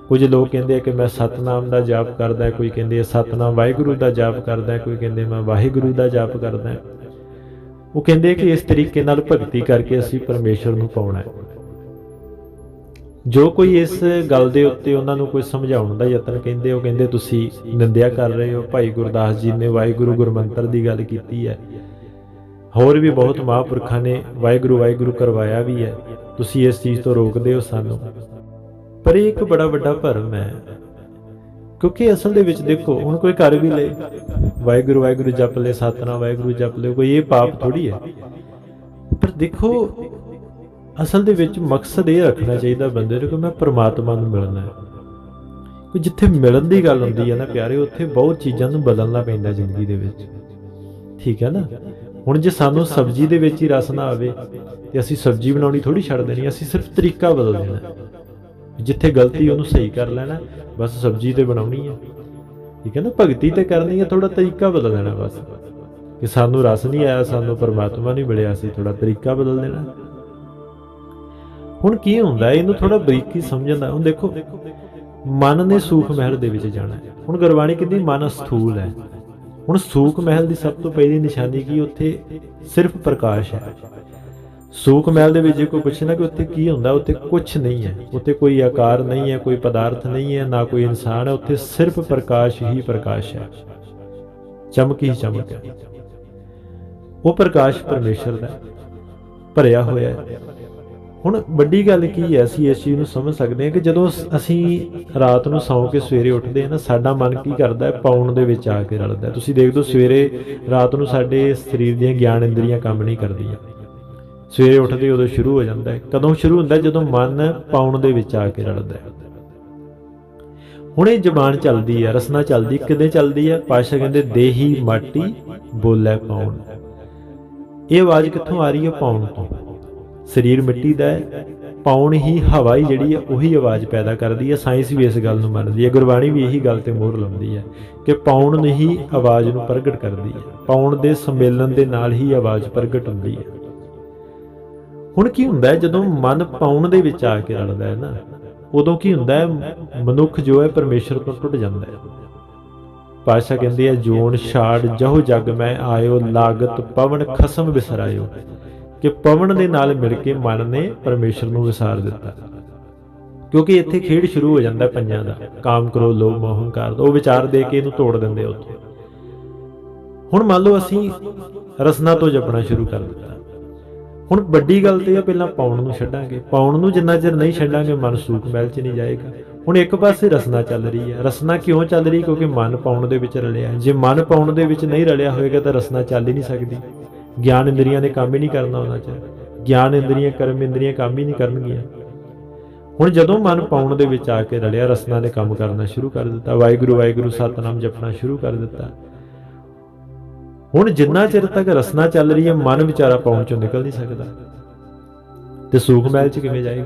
ਕੁਝ ਲੋਕ ਕਹਿੰਦੇ ਆ ਕਿ ਮੈਂ ਸਤਨਾਮ ਦਾ ਜਾਪ ਕਰਦਾ, ਕੋਈ ਕਹਿੰਦੇ ਆ ਸਤਨਾਮ ਵਾਹਿਗੁਰੂ ਦਾ ਜਾਪ ਕਰਦਾ, ਕੋਈ ਕਹਿੰਦੇ ਮੈਂ ਵਾਹਿਗੁਰੂ ਦਾ ਜਾਪ ਕਰਦਾ। ਉਹ ਕਹਿੰਦੇ ਕਿ ਇਸ ਤਰੀਕੇ ਨਾਲ ਭਗਤੀ ਕਰਕੇ ਅਸੀਂ ਪਰਮੇਸ਼ਰ ਨੂੰ ਪਾਉਣਾ ਹੈ। ਜੋ ਕੋਈ ਇਸ ਗੱਲ ਦੇ ਉੱਤੇ ਉਹਨਾਂ ਨੂੰ ਕੋਈ ਸਮਝਾਉਣ ਦਾ ਯਤਨ ਕਹਿੰਦੇ, ਉਹ ਕਹਿੰਦੇ, ਤੁਸੀਂ ਨਿੰਦਿਆ ਕਰ ਰਹੇ ਹੋ, ਭਾਈ ਗੁਰਦਾਸ ਜੀ ਨੇ ਵਾਹਿਗੁਰੂ ਗੁਰਮੰਤਰ ਦੀ ਗੱਲ ਕੀਤੀ ਹੈ। ਹੋਰ ਵੀ ਬਹੁਤ ਮਹਾਂਪੁਰਖਾਂ ਨੇ ਵਾਹਿਗੁਰੂ ਵਾਹਿਗੁਰੂ ਕਰਵਾਇਆ ਵੀ ਹੈ। ਤੁਸੀਂ ਇਸ ਚੀਜ਼ ਤੋਂ ਰੋਕਦੇ ਹੋ ਸਾਨੂੰ। ਪਰ ਇਹ ਇੱਕ ਬੜਾ ਵੱਡਾ ਭਰਮ ਹੈ। ਕਿਉਂਕਿ ਅਸਲ ਦੇ ਵਿੱਚ ਦੇਖੋ, ਹੁਣ ਕੋਈ ਕਰ ਵੀ ਲੈ। ਵਾਹਿਗੁਰੂ ਵਾਹਿਗੁਰੂ ਜਪ ਲੈ, ਸਤਨਾਮ, ਵਾਹਿਗੁਰੂ ਜਪ ਲੈ, ਕੋਈ ਇਹ ਪਾਪ ਥੋੜੀ ਹੈ। ਪਰ ਦੇਖੋ, ਅਸਲ ਦੇ ਵਿੱਚ ਮਕਸਦ ਇਹ ਰੱਖਣਾ ਚਾਹੀਦਾ ਬੰਦੇ ਨੂੰ ਕਿ ਮੈਂ ਪਰਮਾਤਮਾ ਨੂੰ ਮਿਲਣਾ ਹੈ। ਕਿ ਜਿੱਥੇ ਮਿਲਣ ਦੀ ਗੱਲ ਹੁੰਦੀ ਹੈ ਨਾ ਪਿਆਰੇ, ਉੱਥੇ ਬਹੁਤ ਚੀਜ਼ਾਂ ਨੂੰ ਬਦਲਣਾ ਪੈਂਦਾ ਜ਼ਿੰਦਗੀ ਦੇ ਵਿੱਚ। ਠੀਕ ਹੈ ਨਾ? ਹੁਣ ਜੇ ਸਾਨੂੰ ਸਬਜ਼ੀ ਦੇ ਵਿੱਚ ਹੀ ਰਸ ਨਾ ਆਵੇ ਤੇ ਅਸੀਂ ਸਬਜ਼ੀ ਬਣਾਉਣੀ ਥੋੜੀ ਛੱਡ ਦੇਣੀ, ਅਸੀਂ ਸਿਰਫ ਤਰੀਕਾ ਬਦਲ ਦੇਣਾ। ਜਿੱਥੇ ਗਲਤੀ ਉਹਨੂੰ ਸਹੀ ਕਰ ਲੈਣਾ, ਬਸ ਸਬਜ਼ੀ ਤੇ ਬਣਾਉਣੀ ਹੈ ਠੀਕ ਹੈ ਨਾ? ਭਗਤੀ ਤੇ ਕਰਨੀ ਹੈ ਥੋੜਾ ਤਰੀਕਾ ਬਦਲ ਦੇਣਾ ਬਸ। ਕਿ ਸਾਨੂੰ ਰਸ ਨਹੀਂ ਆਇਆ, ਸਾਨੂੰ ਪਰਮਾਤਮਾ ਨਹੀਂ ਮਿਲਿਆ ਸੀ ਥੋੜਾ ਤਰੀਕਾ ਬਦਲ ਦੇਣਾ। ਹੁਣ ਕੀ ਹੁੰਦਾ, ਇਹਨੂੰ ਥੋੜਾ ਬਰੀਕੀ ਸਮਝਣ ਦਾ, ਹੁਣ ਦੇਖੋ, ਮਨ ਨੇ ਸੂਖ ਮਹਿਲ ਦੇ ਵਿੱਚ ਜਾਣਾ ਹੁਣ ਗੁਰਬਾਣੀ ਕਹਿੰਦੀ, ਮਨ ਸਥੂਲ ਹੈ। ਹੁਣ ਸੂਖ ਮਹਿਲ ਦੀ ਸਭ ਤੋਂ ਪਹਿਲੀ ਨਿਸ਼ਾਨੀ ਕੀ, ਉੱਥੇ ਸਿਰਫ ਪ੍ਰਕਾਸ਼ ਹੈ। ਸੂਖ ਮਹਿਲ ਦੇ ਵਿੱਚ ਜੇ ਕੋਈ ਪੁੱਛੇ ਨਾ ਕਿ ਉੱਥੇ ਕੀ ਹੁੰਦਾ, ਉੱਥੇ ਕੁਝ ਨਹੀਂ ਹੈ। ਉੱਥੇ ਕੋਈ ਆਕਾਰ ਨਹੀਂ ਹੈ, ਕੋਈ ਪਦਾਰਥ ਨਹੀਂ ਹੈ, ਨਾ ਕੋਈ ਇਨਸਾਨ ਹੈ, ਉੱਥੇ ਸਿਰਫ ਪ੍ਰਕਾਸ਼ ਹੀ ਪ੍ਰਕਾਸ਼ ਹੈ। ਚਮਕ ਹੀ ਚਮਕ ਹੈ। ਉਹ ਪ੍ਰਕਾਸ਼ ਪਰਮੇਸ਼ਰ ਦਾ ਭਰਿਆ ਹੋਇਆ ਹੈ। ਹੁਣ ਵੱਡੀ ਗੱਲ ਕੀ ਹੈ, ਅਸੀਂ ਇਸ ਚੀਜ਼ ਨੂੰ ਸਮਝ ਸਕਦੇ ਹਾਂ ਕਿ ਜਦੋਂ ਅਸੀਂ ਰਾਤ ਨੂੰ ਸੌਂ ਕੇ ਸਵੇਰੇ ਉੱਠਦੇ ਹਾਂ ਨਾ, ਸਾਡਾ ਮਨ ਕੀ ਕਰਦਾ ਹੈ? ਪਾਉਣ ਦੇ ਵਿੱਚ ਆ ਕੇ ਰਲਦਾ ਤੁਸੀਂ ਦੇਖਦੇ ਹੋ, ਸਵੇਰੇ ਰਾਤ ਨੂੰ ਸਾਡੇ ਸਰੀਰ ਦੀਆਂ ਗਿਆਨ ਇੰਦਰੀਆਂ ਕੰਮ ਨਹੀਂ ਕਰਦੀਆਂ। ਸਵੇਰੇ ਉੱਠਦੇ ਉਦੋਂ ਸ਼ੁਰੂ ਹੋ ਜਾਂਦਾ ਹੈ। ਕਦੋਂ ਸ਼ੁਰੂ ਹੁੰਦਾ ਜਦੋਂ ਮਨ ਪਾਉਣ ਦੇ ਵਿੱਚ ਆ ਕੇ ਰਲਦਾ ਹੈ। ਹੁਣ ਇਹ ਜ਼ਬਾਨ ਚੱਲਦੀ ਹੈ ਰਸਨਾ ਚੱਲਦੀ ਕਿਤੇ ਚੱਲਦੀ ਹੈ ਪਾਸ਼ਾ ਕਹਿੰਦੇ, ਦੇਹੀ ਮਾਟੀ ਬੋਲੇ ਪਾਉਣ। ਇਹ ਆਵਾਜ਼ ਕਿੱਥੋਂ ਆ ਰਹੀ ਹੈ ਪਾਉਣ ਤੋਂ। ਸਰੀਰ ਮਿੱਟੀ ਦਾ ਹੈ। ਪਾਉਣ ਹੀ ਹਵਾ ਹੀ ਜਿਹੜੀ ਹੈ ਉਹੀ ਆਵਾਜ਼ ਪੈਦਾ ਕਰਦੀ ਹੈ ਸਾਇੰਸ ਵੀ ਇਸ ਗੱਲ ਨੂੰ ਮੰਨਦੀ ਹੈ ਗੁਰਬਾਣੀ ਵੀ ਇਹੀ ਗੱਲ ਤੇ ਮੋਹਰ ਲਾਉਂਦੀ ਹੈ ਕਿ ਪਾਉਣ ਨੇ ਹੀ ਆਵਾਜ਼ ਨੂੰ ਪ੍ਰਗਟ ਕਰਦੀ ਹੈ ਪਾਉਣ ਦੇ ਸੰਮੇਲਨ ਦੇ ਨਾਲ ਹੀ ਆਵਾਜ਼ ਪ੍ਰਗਟ ਹੁੰਦੀ ਹੈ ਹੁਣ ਕੀ ਹੁੰਦਾ ਜਦੋਂ ਮਨ ਪਾਉਣ ਦੇ ਵਿੱਚ ਆ ਕੇ ਰਲਦਾ ਹੈ ਨਾ, ਉਦੋਂ ਕੀ ਹੁੰਦਾ ਹੈ, ਮਨੁੱਖ ਜੋ ਹੈ ਪਰਮੇਸ਼ਰ ਤੋਂ ਟੁੱਟ ਜਾਂਦਾ ਹੈ। ਪਾਸ਼ਾ ਕਹਿੰਦੇ ਹੈ ਜੋਨ ਛਾੜ ਜਹੋ ਜਗ ਮੈਂ ਆਇਓ, ਲਾਗਤ ਪਵਨ ਖਸਮ ਵਿਸਰਾਇਓ। ਕਿ ਪਵਨ ਦੇ ਨਾਲ ਮਿਲ ਕੇ ਮਨ ਨੇ ਪਰਮੇਸ਼ਰ ਨੂੰ ਵਿਸਾਰ ਦਿੱਤਾ। ਕਿਉਂਕਿ ਇੱਥੇ ਖੇਡ ਸ਼ੁਰੂ ਹੋ ਜਾਂਦਾ ਪੰਜਾਂ ਦਾ, ਕਾਮ ਕਰੋ, ਲੋਭ, ਮੋਹ, ਹੰਕਾਰ ਉਹ ਵਿਚਾਰ ਦੇ ਕੇ ਇਹਨੂੰ ਤੋੜ ਦਿੰਦੇ ਉੱਥੇ। ਹੁਣ ਮੰਨ ਲਓ ਅਸੀਂ ਰਸਨਾ ਤੋਂ ਜਪਣਾ ਸ਼ੁਰੂ ਕਰ ਦਿੱਤਾ। ਹੁਣ ਵੱਡੀ ਗੱਲ ਤੇ ਆ, ਪਹਿਲਾਂ ਪਾਉਣ ਨੂੰ ਛੱਡਾਂਗੇ। ਪਾਉਣ ਨੂੰ ਜਿੰਨਾ ਚਿਰ ਨਹੀਂ ਛੱਡਾਂਗੇ, ਮਨ ਸੂਖ ਮਹਿਲ 'ਚ ਨਹੀਂ ਜਾਏਗਾ। ਹੁਣ ਇੱਕ ਪਾਸੇ ਰਸਨਾ ਚੱਲ ਰਹੀ ਹੈ ਰਸਨਾ ਕਿਉਂ ਚੱਲ ਰਹੀ? ਕਿਉਂਕਿ ਮਨ ਪਾਉਣ ਦੇ ਵਿੱਚ ਰਲਿਆ। ਜੇ ਮਨ ਪਾਉਣ ਦੇ ਵਿੱਚ ਨਹੀਂ ਰਲਿਆ ਹੋਏਗਾ, ਤਾਂ ਰਸਨਾ ਚੱਲ ਹੀ ਨਹੀਂ ਸਕਦੀ। ਗਿਆਨ ਇੰਦਰੀਆਂ ਨੇ ਕੰਮ ਹੀ ਨਹੀਂ ਕਰਨਾ ਉਹਨਾਂ 'ਚ। ਗਿਆਨ ਇੰਦਰੀਆਂ, ਕਰਮ ਇੰਦਰੀਆਂ ਕੰਮ ਹੀ ਨਹੀਂ ਕਰਨਗੀਆਂ। ਹੁਣ ਜਦੋਂ ਮਨ ਪਾਉਣ ਦੇ ਵਿੱਚ ਆ ਕੇ ਰਲਿਆ, ਰਸਨਾ ਨੇ ਕੰਮ ਕਰਨਾ ਸ਼ੁਰੂ ਕਰ ਦਿੱਤਾ। ਵਾਹਿਗੁਰੂ ਵਾਹਿਗੁਰੂ, ਸਤਨਾਮ ਜਪਣਾ ਸ਼ੁਰੂ ਕਰ ਦਿੱਤਾ। ਹੁਣ ਜਿੰਨਾ ਚਿਰ ਤੱਕ ਰਸਨਾ ਚੱਲ ਰਹੀ ਹੈ, ਮਨ ਵਿਚਾਰਾ ਪਾਉਣ ਚੋਂ ਨਿਕਲ ਨਹੀਂ ਸਕਦਾ। ਤੇ ਸੂਖ ਮਹਿਲ 'ਚ ਕਿਵੇਂ ਜਾਏਗਾ?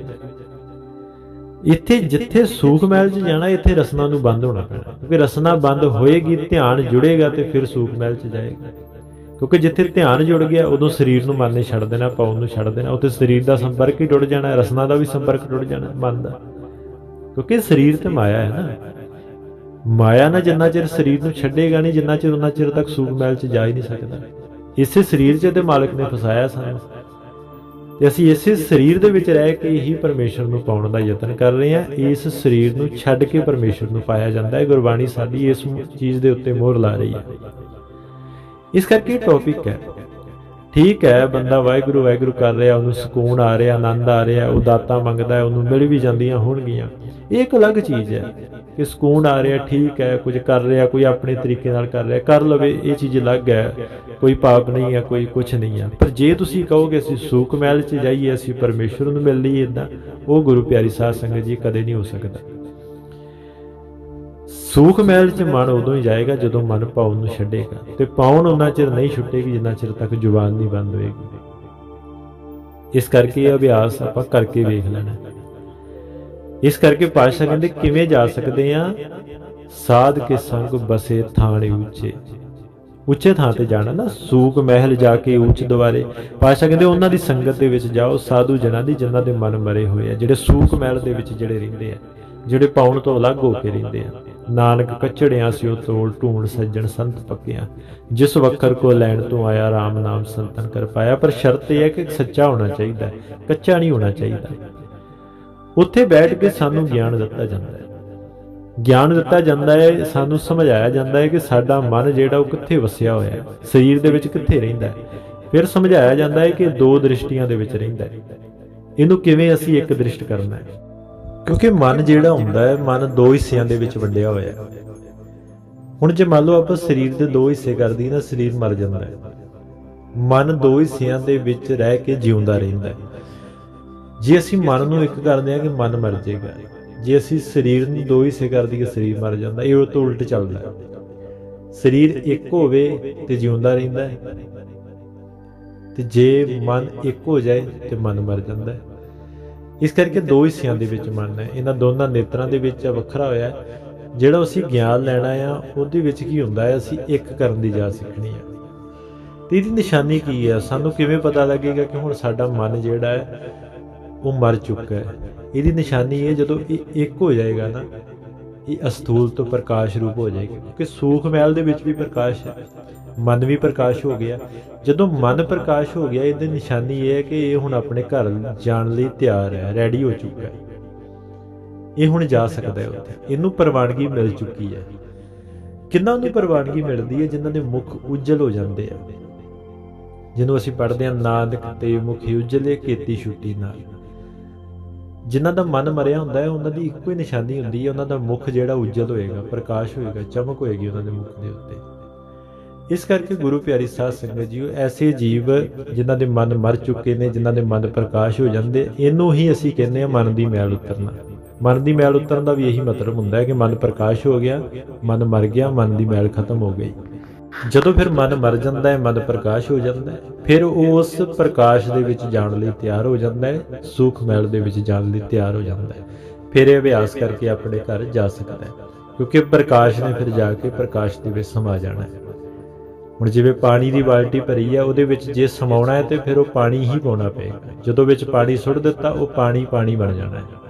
ਇੱਥੇ ਜਿੱਥੇ ਸੂਖ ਮਹਿਲ 'ਚ ਜਾਣਾ, ਇੱਥੇ ਰਸਨਾ ਨੂੰ ਬੰਦ ਹੋਣਾ ਪੈਣਾ। ਕਿਉਂਕਿ ਰਸਨਾ ਬੰਦ ਹੋਏਗੀ, ਧਿਆਨ ਜੁੜੇਗਾ ਤੇ ਫਿਰ ਸੂਖ ਮਹਿਲ 'ਚ ਜਾਏਗਾ। ਕਿਉਂਕਿ ਜਿੱਥੇ ਧਿਆਨ ਜੁੜ ਗਿਆ, ਉਦੋਂ ਸਰੀਰ ਨੂੰ ਮਨ ਨੇ ਛੱਡ ਦੇਣਾ ਪਾਉਣ ਨੂੰ ਛੱਡ ਦੇਣਾ। ਉੱਥੇ ਸਰੀਰ ਦਾ ਸੰਪਰਕ ਹੀ ਟੁੱਟ ਜਾਣਾ, ਰਸਨਾ ਦਾ ਵੀ ਸੰਪਰਕ ਟੁੱਟ ਜਾਣਾ, ਮਨ ਦਾ। ਕਿਉਂਕਿ ਸਰੀਰ ਤੇ ਮਾਇਆ ਹੈ ਨਾ। ਮਾਇਆ ਨਾ ਜਿੰਨਾ ਚਿਰ ਸਰੀਰ ਨੂੰ ਛੱਡੇਗਾ ਨਹੀਂ, ਜਿੰਨਾ ਚਿਰ ਉਹਨਾਂ ਚਿਰ ਤੱਕ ਸੂਖ ਮਹਿਲ 'ਚ ਜਾ ਹੀ ਨਹੀਂ ਸਕਦਾ। ਇਸੇ ਸਰੀਰ 'ਚ ਤੇ ਮਾਲਕ ਨੇ ਫਸਾਇਆ ਸਾਨੂੰ। ਤੇ ਅਸੀਂ ਇਸੇ ਸਰੀਰ ਦੇ ਵਿੱਚ ਰਹਿ ਕੇ ਹੀ ਪਰਮੇਸ਼ਰ ਨੂੰ ਪਾਉਣ ਦਾ ਯਤਨ ਕਰ ਰਹੇ ਹਾਂ। ਇਸ ਸਰੀਰ ਨੂੰ ਛੱਡ ਕੇ ਪਰਮੇਸ਼ਰ ਨੂੰ ਪਾਇਆ ਜਾਂਦਾ ਹੈ। ਗੁਰਬਾਣੀ ਸਾਡੀ ਇਸ ਚੀਜ਼ ਦੇ ਉੱਤੇ ਮੋਹਰ ਲਾ ਰਹੀ ਹੈ। ਇਸ ਕਰਕੇ ਟੌਪਿਕ ਹੈ ਠੀਕ ਹੈ, ਬੰਦਾ ਵਾਹਿਗੁਰੂ ਵਾਹਿਗੁਰੂ ਕਰ ਰਿਹਾ, ਉਹਨੂੰ ਸਕੂਨ ਆ ਰਿਹਾ, ਆਨੰਦ ਆ ਰਿਹਾ, ਉਹ ਦਾਤਾਂ ਮੰਗਦਾ ਉਹਨੂੰ ਮਿਲ ਵੀ ਜਾਂਦੀਆਂ ਹੋਣਗੀਆਂ। ਇਹ ਇੱਕ ਅਲੱਗ ਚੀਜ਼ ਹੈ ਕਿ ਸਕੂਨ ਆ ਰਿਹਾ, ਠੀਕ ਹੈ, ਕੁਝ ਕਰ ਰਿਹਾ, ਕੋਈ ਆਪਣੇ ਤਰੀਕੇ ਨਾਲ ਕਰ ਰਿਹਾ, ਕਰ ਲਵੇ, ਇਹ ਚੀਜ਼ ਅਲੱਗ ਹੈ, ਕੋਈ ਪਾਪ ਨਹੀਂ ਹੈ, ਕੋਈ ਕੁਝ ਨਹੀਂ ਹੈ। ਪਰ ਜੇ ਤੁਸੀਂ ਕਹੋਗੇ, ਅਸੀਂ ਸੂਖ ਮਹਿਲ 'ਚ ਜਾਈਏ, ਅਸੀਂ ਪਰਮੇਸ਼ਰ ਨੂੰ ਮਿਲ ਲਈਏ ਇਦਾਂ ਉਹ ਗੁਰੂ ਪਿਆਰੀ ਸਾਧ ਸੰਗਤ ਜੀ ਕਦੇ ਨਹੀਂ ਹੋ ਸਕਦਾ। ਸੂਖ ਮਹਿਲ 'ਚ ਮਨ ਉਦੋਂ ਹੀ ਜਾਏਗਾ ਜਦੋਂ ਮਨ ਪਾਉਣ ਨੂੰ ਛੱਡੇਗਾ ਤੇ ਪਾਉਣ ਉਹਨਾਂ ਚਿਰ ਨਹੀਂ ਛੁੱਟੇਗੀ ਜਿੰਨਾ ਚਿਰ ਤੱਕ ਜ਼ੁਬਾਨ ਨਹੀਂ ਬੰਦ ਹੋਏਗੀ। ਇਸ ਕਰਕੇ ਇਹ ਅਭਿਆਸ ਆਪਾਂ ਕਰਕੇ ਵੇਖ ਲੈਣਾ। ਇਸ ਕਰਕੇ ਪਾਤਸ਼ਾਹ ਕਹਿੰਦੇ, ਕਿਵੇਂ ਜਾ ਸਕਦੇ ਆ? ਸਾਧ ਕੇ ਸੰਗ ਬਸੇ ਥਾਣੇ ਉੱਚੇ। ਉੱਚੇ ਥਾਂ ਤੇ ਜਾਣਾ ਨਾ ਸੂਕ ਮਹਿਲ ਜਾ ਕੇ ਉੱਚ ਦਵਾਰੇ ਪਾਤਸ਼ਾਹ ਕਹਿੰਦੇ, ਉਹਨਾਂ ਦੀ ਸੰਗਤ ਦੇ ਵਿੱਚ ਜਾਓ, ਸਾਧੂ ਜਨਾਂ ਦੀ, ਜਿਨ੍ਹਾਂ ਦੇ ਮਨ ਮਰੇ ਹੋਏ ਆ, ਜਿਹੜੇ ਸੂਕ ਮਹਿਲ ਦੇ ਵਿੱਚ ਜਿਹੜੇ ਰਹਿੰਦੇ ਆ, ਜਿਹੜੇ ਪਾਉਣ ਤੋਂ ਅਲੱਗ ਹੋ ਕੇ ਰਹਿੰਦੇ ਆ। ਨਾਨਕ ਕਚੜਿਆਂ ਸਿਓ ਤੋਲ ਢੂੰਡ ਸੱਜਣ ਸੰਤ ਪੱਕਿਆ। ਜਿਸ ਵਕਰ ਕੋ ਲੈਣ ਤੋਂ ਆਇਆ RAM ਨਾਮ ਸੰਤਨ ਕਰ ਪਾਇਆ, ਪਰ ਸ਼ਰਤ ਇਹ ਹੈ ਕਿ ਸੱਚਾ ਹੋਣਾ ਚਾਹੀਦਾ, ਕੱਚਾ ਨਹੀਂ ਹੋਣਾ ਚਾਹੀਦਾ। ਉੱਥੇ ਬੈਠ ਕੇ ਸਾਨੂੰ ਗਿਆਨ ਦਿੱਤਾ ਜਾਂਦਾ ਹੈ। ਗਿਆਨ ਦਿੱਤਾ ਜਾਂਦਾ ਹੈ, ਸਾਨੂੰ ਸਮਝਾਇਆ ਜਾਂਦਾ ਹੈ ਕਿ ਸਾਡਾ ਮਨ ਜਿਹੜਾ ਉਹ ਕਿੱਥੇ ਵਸਿਆ ਹੋਇਆ ਹੈ, ਸਰੀਰ ਦੇ ਵਿੱਚ ਕਿੱਥੇ ਰਹਿੰਦਾ ਹੈ। ਫਿਰ ਸਮਝਾਇਆ ਜਾਂਦਾ ਹੈ ਕਿ ਦੋ ਦ੍ਰਿਸ਼ਟੀਆਂ ਦੇ ਵਿੱਚ ਰਹਿੰਦਾ ਹੈ। ਇਹਨੂੰ ਕਿਵੇਂ ਅਸੀਂ ਇੱਕ ਦ੍ਰਿਸ਼ਟ ਕਰਨਾ ਹੈ? ਕਿਉਂਕਿ ਮਨ ਜਿਹੜਾ ਹੁੰਦਾ ਹੈ, ਮਨ ਦੋ ਹਿੱਸਿਆਂ ਦੇ ਵਿੱਚ ਵੰਡਿਆ ਹੋਇਆ ਹੈ। ਹੁਣ ਜੇ ਮੰਨ ਲਓ ਆਪਾਂ ਸਰੀਰ ਦੇ ਦੋ ਹਿੱਸੇ ਕਰਦੀ ਨਾ, ਸਰੀਰ ਮਰ ਜਾਂਦਾ ਹੈ। ਮਨ ਦੋ ਹਿੱਸਿਆਂ ਦੇ ਵਿੱਚ ਰਹਿ ਕੇ ਜਿਉਂਦਾ ਰਹਿੰਦਾ ਹੈ। ਜੇ ਅਸੀਂ ਮਨ ਨੂੰ ਇੱਕ ਕਰਦੇ ਹਾਂ ਕਿ ਮਨ ਮਰ ਜਾਏਗਾ, ਜੇ ਅਸੀਂ ਸਰੀਰ ਨੂੰ ਦੋ ਹਿੱਸੇ ਕਰ ਦਈਏ, ਸਰੀਰ ਮਰ ਜਾਂਦਾ ਇਹ ਉਹ ਤੋਂ ਉਲਟ ਚੱਲਦਾ ਹੈ। ਸਰੀਰ ਇੱਕ ਹੋਵੇ ਤੇ ਜਿਉਂਦਾ ਰਹਿੰਦਾ ਹੈ। ਤੇ ਜੇ ਮਨ ਇੱਕ ਹੋ ਜਾਏ ਤੇ ਮਨ ਮਰ ਜਾਂਦਾ ਹੈ। ਇਸ ਕਰਕੇ ਦੋ ਹਿੱਸਿਆਂ ਦੇ ਵਿੱਚ ਮਨ ਹੈ। ਇਹਨਾਂ ਦੋਨਾਂ ਨੇਤਰਾਂ ਦੇ ਵਿੱਚ ਵੱਖਰਾ ਹੋਇਆ ਜਿਹੜਾ ਅਸੀਂ ਗਿਆਨ ਲੈਣਾ ਆ ਉਹਦੇ ਵਿੱਚ ਕੀ ਹੁੰਦਾ ਹੈ? ਅਸੀਂ ਇੱਕ ਕਰਨ ਦੀ ਜਾ ਸਿੱਖਣੀ ਹੈ। ਤੇ ਇਹਦੀ ਨਿਸ਼ਾਨੀ ਕੀ ਹੈ? ਸਾਨੂੰ ਕਿਵੇਂ ਪਤਾ ਲੱਗੇਗਾ ਕਿ ਹੁਣ ਸਾਡਾ ਮਨ ਜਿਹੜਾ ਹੈ, ਉਹ ਮਰ ਚੁੱਕਾ ਹੈ? ਇਹਦੀ ਨਿਸ਼ਾਨੀ ਇਹ ਜਦੋਂ ਇਹ ਇੱਕ ਹੋ ਜਾਏਗਾ ਨਾ ਇਹ ਅਸਥੂਲ ਤੋਂ ਪ੍ਰਕਾਸ਼ ਰੂਪ ਹੋ ਜਾਏਗਾ, ਕਿਉਂਕਿ ਸੂਖ ਮਹਿਲ ਦੇ ਵਿੱਚ ਵੀ ਪ੍ਰਕਾਸ਼ ਹੈ, ਮਨ ਵੀ ਪ੍ਰਕਾਸ਼ ਹੋ ਗਿਆ। ਜਦੋਂ ਮਨ ਪ੍ਰਕਾਸ਼ ਹੋ ਗਿਆ, ਇਹਦੀ ਨਿਸ਼ਾਨੀ ਇਹ ਹੈ ਕਿ ਇਹ ਹੁਣ ਆਪਣੇ ਘਰ ਜਾਣ ਲਈ ਤਿਆਰ ਹੈ ਰੈਡੀ ਹੋ ਚੁੱਕਾ ਹੈ। ਇਹ ਹੁਣ ਜਾ ਸਕਦਾ ਹੈ ਉੱਥੇ। ਇਹਨੂੰ ਪ੍ਰਵਾਨਗੀ ਮਿਲ ਚੁੱਕੀ ਹੈ। ਕਿੰਨਾਂ ਨੂੰ ਪ੍ਰਵਾਨਗੀ ਮਿਲਦੀ ਹੈ? ਜਿਨ੍ਹਾਂ ਦੇ ਮੁਖ ਉਜਲ ਹੋ ਜਾਂਦੇ ਆ। ਜਿਹਨੂੰ ਅਸੀਂ ਪੜ੍ਹਦੇ ਹਾਂ, ਨਾਨਕ ਤੇ ਮੁਖੀ ਉਜਲੇ ਕੀਤੀ ਛੁੱਟੀ ਨਾਲ। ਜਿਨ੍ਹਾਂ ਦਾ ਮਨ ਮਰਿਆ ਹੁੰਦਾ ਹੈ, ਉਹਨਾਂ ਦੀ ਇੱਕੋ ਹੀ ਨਿਸ਼ਾਨੀ ਹੁੰਦੀ ਹੈ, ਉਹਨਾਂ ਦਾ ਮੁਖ ਜਿਹੜਾ ਉਜਲ ਹੋਏਗਾ, ਪ੍ਰਕਾਸ਼ ਹੋਏਗਾ, ਚਮਕ ਹੋਏਗੀ ਉਹਨਾਂ ਦੇ ਮੁਖ ਦੇ ਉੱਤੇ। ਇਸ ਕਰਕੇ ਗੁਰੂ ਪਿਆਰੀ ਸਾਧ ਸੰਗਤ ਜੀਓ, ਐਸੇ ਜੀਵ ਜਿਨ੍ਹਾਂ ਦੇ ਮਨ ਮਰ ਚੁੱਕੇ ਨੇ, ਜਿਨ੍ਹਾਂ ਦੇ ਮਨ ਪ੍ਰਕਾਸ਼ ਹੋ ਜਾਂਦੇ, ਇਹਨੂੰ ਹੀ ਅਸੀਂ ਕਹਿੰਦੇ ਆ ਮਨ ਦੀ ਮੈਲ ਉਤਰਨਾ। ਮਨ ਦੀ ਮੈਲ ਉਤਰਨ ਦਾ ਵੀ ਇਹੀ ਮਤਲਬ ਹੁੰਦਾ ਹੈ ਕਿ ਮਨ ਪ੍ਰਕਾਸ਼ ਹੋ ਗਿਆ, ਮਨ ਮਰ ਗਿਆ, ਮਨ ਦੀ ਮੈਲ ਖਤਮ ਹੋ ਗਈ। ਜਦੋਂ ਫਿਰ ਮਨ ਮਰ ਜਾਂਦਾ ਹੈ, ਮਨ ਪ੍ਰਕਾਸ਼ ਹੋ ਜਾਂਦਾ ਹੈ, ਫਿਰ ਉਹ ਉਸ ਪ੍ਰਕਾਸ਼ ਦੇ ਵਿੱਚ ਜਾਣ ਲਈ ਤਿਆਰ ਹੋ ਜਾਂਦਾ ਹੈ, ਸੁਖ ਮੈਲ ਦੇ ਵਿੱਚ ਜਾਣ ਲਈ ਤਿਆਰ ਹੋ ਜਾਂਦਾ ਹੈ। ਫਿਰ ਇਹ ਅਭਿਆਸ ਕਰਕੇ ਆਪਣੇ ਘਰ ਜਾ ਸਕਦਾ ਹੈ, ਕਿਉਂਕਿ ਪ੍ਰਕਾਸ਼ ਨੇ ਫਿਰ ਜਾ ਕੇ ਪ੍ਰਕਾਸ਼ ਦੇ ਵਿੱਚ ਸਮਾ ਜਾਣਾ ਹੈ। ਹੁਣ ਜਿਵੇਂ ਪਾਣੀ ਦੀ ਬਾਲਟੀ ਭਰੀ ਹੈ ਉਹਦੇ ਵਿੱਚ ਜੇ ਸਮਾਉਣਾ ਹੈ, ਤੇ ਫਿਰ ਉਹ ਪਾਣੀ ਹੀ ਪਾਉਣਾ ਪਏਗਾ। ਜਦੋਂ ਵਿੱਚ ਪਾਣੀ ਸੁੱਟ ਦਿੱਤਾ, ਉਹ ਪਾਣੀ ਪਾਣੀ ਬਣ ਜਾਣਾ ਹੈ।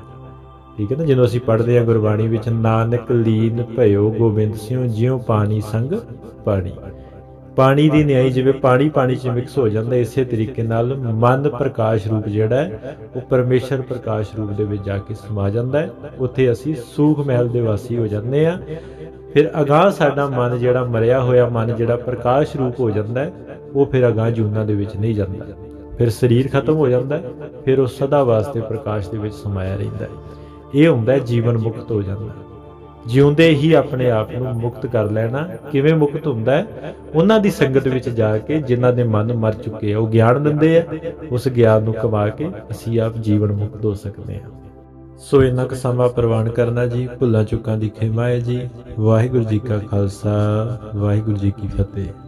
ਠੀਕ ਹੈ ਨਾ? ਜਦੋਂ ਅਸੀਂ ਪੜ੍ਹਦੇ ਹਾਂ ਗੁਰਬਾਣੀ ਵਿੱਚ, ਨਾਨਕ ਲੀਨ ਭਇਓ ਗੋਬਿੰਦ ਸਿਉ, ਜਿਉ ਪਾਣੀ ਸੰਗ ਪਾਣੀ। ਪਾਣੀ ਦੀ ਨਿਆਈ ਜਿਵੇਂ ਪਾਣੀ ਪਾਣੀ 'ਚ ਮਿਕਸ ਹੋ ਜਾਂਦਾ, ਇਸੇ ਤਰੀਕੇ ਨਾਲ ਮਨ ਪ੍ਰਕਾਸ਼ ਰੂਪ ਜਿਹੜਾ ਹੈ, ਉਹ ਪਰਮੇਸ਼ਰ ਪ੍ਰਕਾਸ਼ ਰੂਪ ਦੇ ਵਿੱਚ ਜਾ ਕੇ ਸਮਾ ਜਾਂਦਾ ਹੈ। ਉੱਥੇ ਅਸੀਂ ਸੂਖ ਮਹਿਲ ਦੇ ਵਾਸੀ ਹੋ ਜਾਂਦੇ ਆ ਫਿਰ ਅਗਾਹ ਸਾਡਾ ਮਨ ਜਿਹੜਾ ਮਰਿਆ ਹੋਇਆ, ਮਨ ਜਿਹੜਾ ਪ੍ਰਕਾਸ਼ ਰੂਪ ਹੋ ਜਾਂਦਾ ਹੈ, ਉਹ ਫਿਰ ਅਗਾਹ ਜੂਨਾਂ ਦੇ ਵਿੱਚ ਨਹੀਂ ਜਾਂਦਾ। ਫਿਰ ਸਰੀਰ ਖਤਮ ਹੋ ਜਾਂਦਾ ਫਿਰ ਉਹ ਸਦਾ ਵਾਸਤੇ ਪ੍ਰਕਾਸ਼ ਦੇ ਵਿੱਚ ਸਮਾਇਆ ਰਹਿੰਦਾ ਹੈ। ਇਹ ਹੁੰਦਾ ਜੀਵਨ ਮੁਕਤ ਹੋ ਜਾਂਦਾ। ਜਿਉਂਦੇ ਹੀ ਆਪਣੇ ਆਪ ਨੂੰ ਮੁਕਤ ਕਰ ਲੈਣਾ ਕਿਵੇਂ ਮੁਕਤ ਹੁੰਦਾ ਹੈ? ਉਹਨਾਂ ਦੀ ਸੰਗਤ ਵਿੱਚ ਜਾ ਕੇ ਜਿਨ੍ਹਾਂ ਦੇ ਮਨ ਮਰ ਚੁੱਕੇ ਆ, ਉਹ ਗਿਆਨ ਦਿੰਦੇ ਆ, ਉਸ ਗਿਆਨ ਨੂੰ ਕਮਾ ਕੇ ਅਸੀਂ ਆਪ ਜੀਵਨ ਮੁਕਤ ਹੋ ਸਕਦੇ ਹਾਂ। ਸੋ ਇਹਨਾਂ ਕੁ ਸਮਾਂ ਪ੍ਰਵਾਨ ਕਰਨਾ ਜੀ, ਭੁੱਲਾਂ ਚੁੱਕਾਂ ਦੀ ਖਿਮਾ ਹੈ ਜੀ। ਵਾਹਿਗੁਰੂ ਜੀ ਕਾ ਖਾਲਸਾ, ਵਾਹਿਗੁਰੂ ਜੀ ਕੀ ਫਤਿਹ।